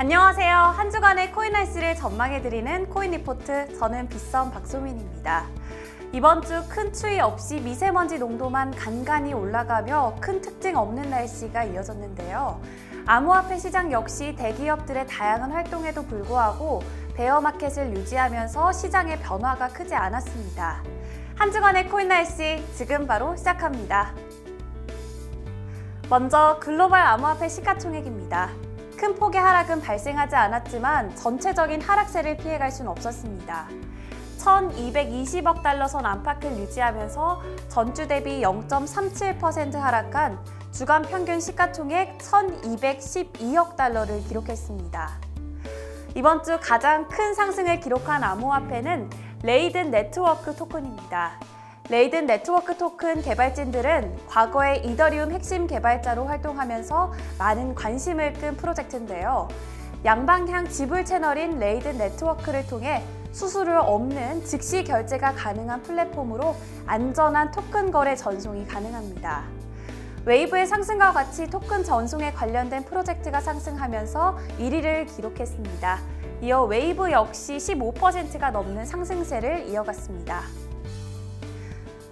안녕하세요. 한 주간의 코인 날씨를 전망해드리는 코인 리포트. 저는 빗썸 박소민입니다. 이번 주 큰 추위 없이 미세먼지 농도만 간간히 올라가며 큰 특징 없는 날씨가 이어졌는데요. 암호화폐 시장 역시 대기업들의 다양한 활동에도 불구하고 베어마켓을 유지하면서 시장의 변화가 크지 않았습니다. 한 주간의 코인 날씨 지금 바로 시작합니다. 먼저 글로벌 암호화폐 시가총액입니다. 큰 폭의 하락은 발생하지 않았지만 전체적인 하락세를 피해갈 수는 없었습니다. 1220억 달러 선 안팎을 유지하면서 전주 대비 0.37% 하락한 주간 평균 시가총액 1212억 달러를 기록했습니다. 이번 주 가장 큰 상승을 기록한 암호화폐는 레이든 네트워크 토큰입니다. 레이든 네트워크 토큰 개발진들은 과거에 이더리움 핵심 개발자로 활동하면서 많은 관심을 끈 프로젝트인데요. 양방향 지불 채널인 레이든 네트워크를 통해 수수료 없는 즉시 결제가 가능한 플랫폼으로 안전한 토큰 거래 전송이 가능합니다. 웨이브의 상승과 같이 토큰 전송에 관련된 프로젝트가 상승하면서 1위를 기록했습니다. 이어 웨이브 역시 15%가 넘는 상승세를 이어갔습니다.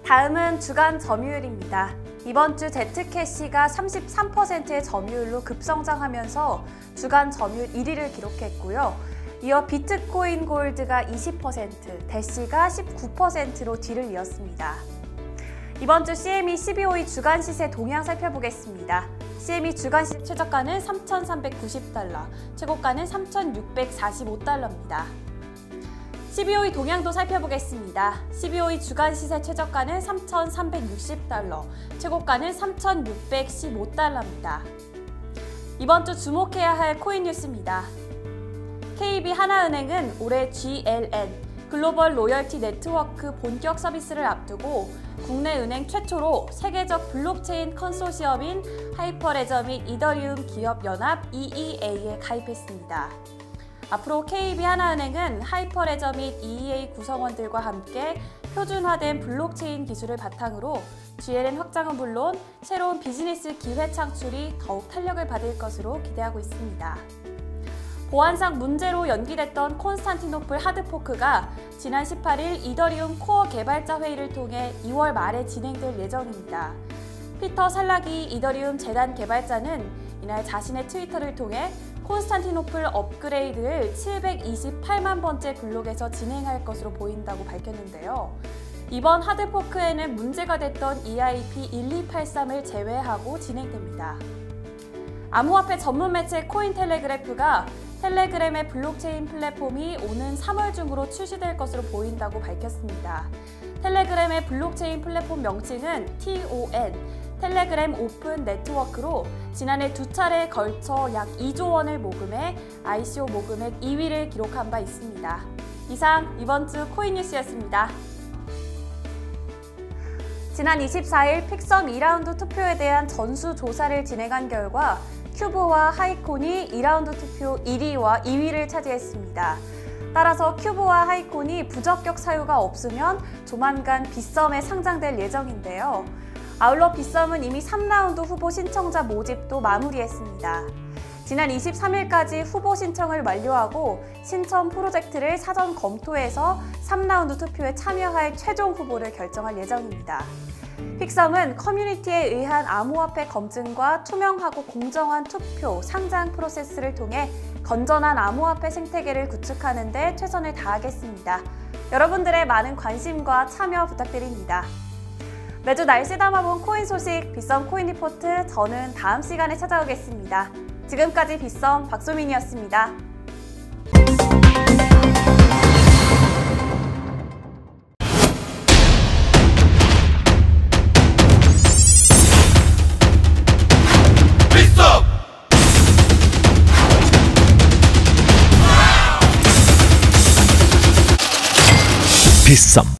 다음은 주간 점유율입니다. 이번 주 Z캐시가 33%의 점유율로 급성장하면서 주간 점유율 1위를 기록했고요. 이어 비트코인 골드가 20%, 대시가 19%로 뒤를 이었습니다. 이번 주 CME 12호의 주간 시세 동향 살펴보겠습니다. CME 주간 시세 최저가는 3,390달러, 최고가는 3,645달러입니다. 12호의 동향도 살펴보겠습니다. 12호의 주간 시세 최저가는 3,360달러, 최고가는 3,615달러입니다. 이번 주 주목해야 할 코인 뉴스입니다. KB 하나은행은 올해 GLN, 글로벌 로열티 네트워크 본격 서비스를 앞두고 국내 은행 최초로 세계적 블록체인 컨소시엄인 하이퍼레저 및 이더리움 기업 연합 EEA에 가입했습니다. 앞으로 KB 하나은행은 하이퍼레저 및 EEA 구성원들과 함께 표준화된 블록체인 기술을 바탕으로 GLN 확장은 물론 새로운 비즈니스 기회 창출이 더욱 탄력을 받을 것으로 기대하고 있습니다. 보안상 문제로 연기됐던 콘스탄티노플 하드포크가 지난 18일 이더리움 코어 개발자 회의를 통해 2월 말에 진행될 예정입니다. 피터 살라기 이더리움 재단 개발자는 이날 자신의 트위터를 통해 콘스탄티노플 업그레이드를 728만 번째 블록에서 진행할 것으로 보인다고 밝혔는데요. 이번 하드포크에는 문제가 됐던 EIP 1283을 제외하고 진행됩니다. 암호화폐 전문 매체 코인텔레그래프가 텔레그램의 블록체인 플랫폼이 오는 3월 중으로 출시될 것으로 보인다고 밝혔습니다. 텔레그램의 블록체인 플랫폼 명칭은 TON, 텔레그램 오픈 네트워크로 지난해 두 차례에 걸쳐 약 2조 원을 모금해 ICO 모금액 2위를 기록한 바 있습니다. 이상 이번 주 코인 뉴스였습니다. 지난 24일 픽썸 2라운드 투표에 대한 전수조사를 진행한 결과 큐브와 하이콘이 2라운드 투표 1위와 2위를 차지했습니다. 따라서 큐브와 하이콘이 부적격 사유가 없으면 조만간 빗썸에 상장될 예정인데요. 아울러 빗썸은 이미 3라운드 후보 신청자 모집도 마무리했습니다. 지난 23일까지 후보 신청을 완료하고 신청 프로젝트를 사전 검토해서 3라운드 투표에 참여할 최종 후보를 결정할 예정입니다. 픽썸은 커뮤니티에 의한 암호화폐 검증과 투명하고 공정한 투표, 상장 프로세스를 통해 건전한 암호화폐 생태계를 구축하는 데 최선을 다하겠습니다. 여러분들의 많은 관심과 참여 부탁드립니다. 매주 날씨 담아본 코인 소식 빗썸 코인 리포트 저는 다음 시간에 찾아오겠습니다. 지금까지 빗썸 박소민이었습니다. 비썸